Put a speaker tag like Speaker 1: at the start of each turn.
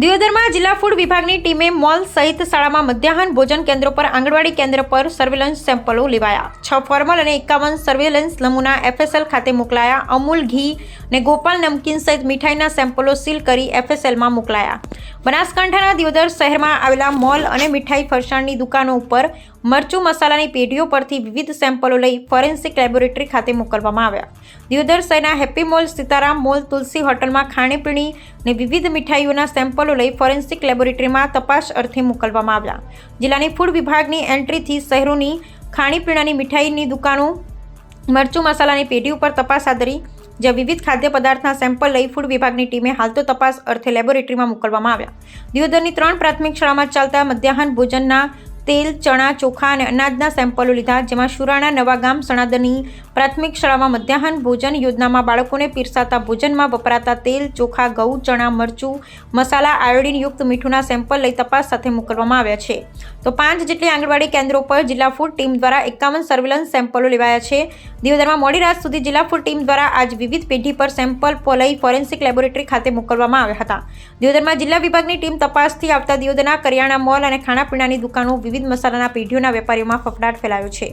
Speaker 1: દિયોદરમાં જિલ્લા ફૂડ વિભાગની ટીમે મોલ સહિત શાળામાં મધ્યાહન ભોજન કેન્દ્રો પર આંગણવાડી કેન્દ્ર પર સર્વેલન્સ સેમ્પલો લેવાયા. છ ફોર્મલ અને એકાવન સર્વેલન્સ નમૂના એફએસએલ ખાતે મોકલાયા. અમૂલ ઘી અને ગોપાલ નમકીન સહિત મીઠાઈના સેમ્પલો સીલ કરી એફએસએલમાં મોકલાયા. બનાસકાંઠાના દિયોદર શહેરમાં આવેલા મોલ અને મીઠાઈ ફરસાણની દુકાનો ઉપર મરચું મસાલાની પેઢીઓ પરથી વિવિધ સેમ્પલો લઈ ફોરેન્સિક લેબોરેટરી ખાતે મોકલવામાં આવ્યા. દિયોદર શહેરના happy mall Sitaram mall Tulsi હોટલમાં ખાણીપીણી અને વિવિધ મીઠાઈઓના સેમ્પલો લઈ ફોરેન્સિક લેબોરેટરીમાં તપાસ અર્થે મોકલવામાં આવ્યા. જિલ્લાની ફૂડ વિભાગની એન્ટ્રીથી શહેરોની ખાણીપીણાની મીઠાઈની દુકાનો, મરચું મસાલાની પેઢી ઉપર તપાસ હાથ ધરી જ્યાં વિવિધ ખાદ્ય પદાર્થના સેમ્પલ લઈ ફૂડ વિભાગની ટીમે હાલ તો તપાસ અર્થે લેબોરેટરીમાં મોકલવામાં આવ્યા. દિયોદરની ત્રણ પ્રાથમિક શાળામાં ચાલતા મધ્યાહન ભોજનના તેલ, ચણા, ચોખા અને અનાજના સેમ્પલો લીધા, જેમાં શુરાણા નવાગામ સણાદની પ્રાથમિક શાળામાં મધ્યાહન ભોજન યોજનામાં બાળકોને પીરસાતા ભોજનમાં વપરાતા તેલ, ચોખા, ઘઉં, ચણા, મરચું, મસાલા આયોડિનયુક્ત મીઠુંના સેમ્પલ લઈ તપાસ સાથે મોકલવામાં આવ્યા છે. તો પાંચ જેટલી આંગણવાડી કેન્દ્રો પર જિલ્લા ફૂડ ટીમ દ્વારા એકાવન સર્વેલન્સ સેમ્પલો લેવાયા છે. દિયોદરમાં મોડી રાત સુધી જિલ્લા ફૂડ ટીમ દ્વારા આજ વિવિધ પેઢી પર સેમ્પલ લઈ ફોરેન્સિક લેબોરેટરી ખાતે મોકલવામાં આવ્યા હતા. દિયોદરમાં જિલ્લા વિભાગની ટીમ તપાસથી આવતા દિયોદરના કરિયાણા મોલ અને ખાણાપીણાની દુકાનો વિવિધ મસાલાના પેઢીઓના વેપારીઓમાં ફફડાટ ફેલાયો છે.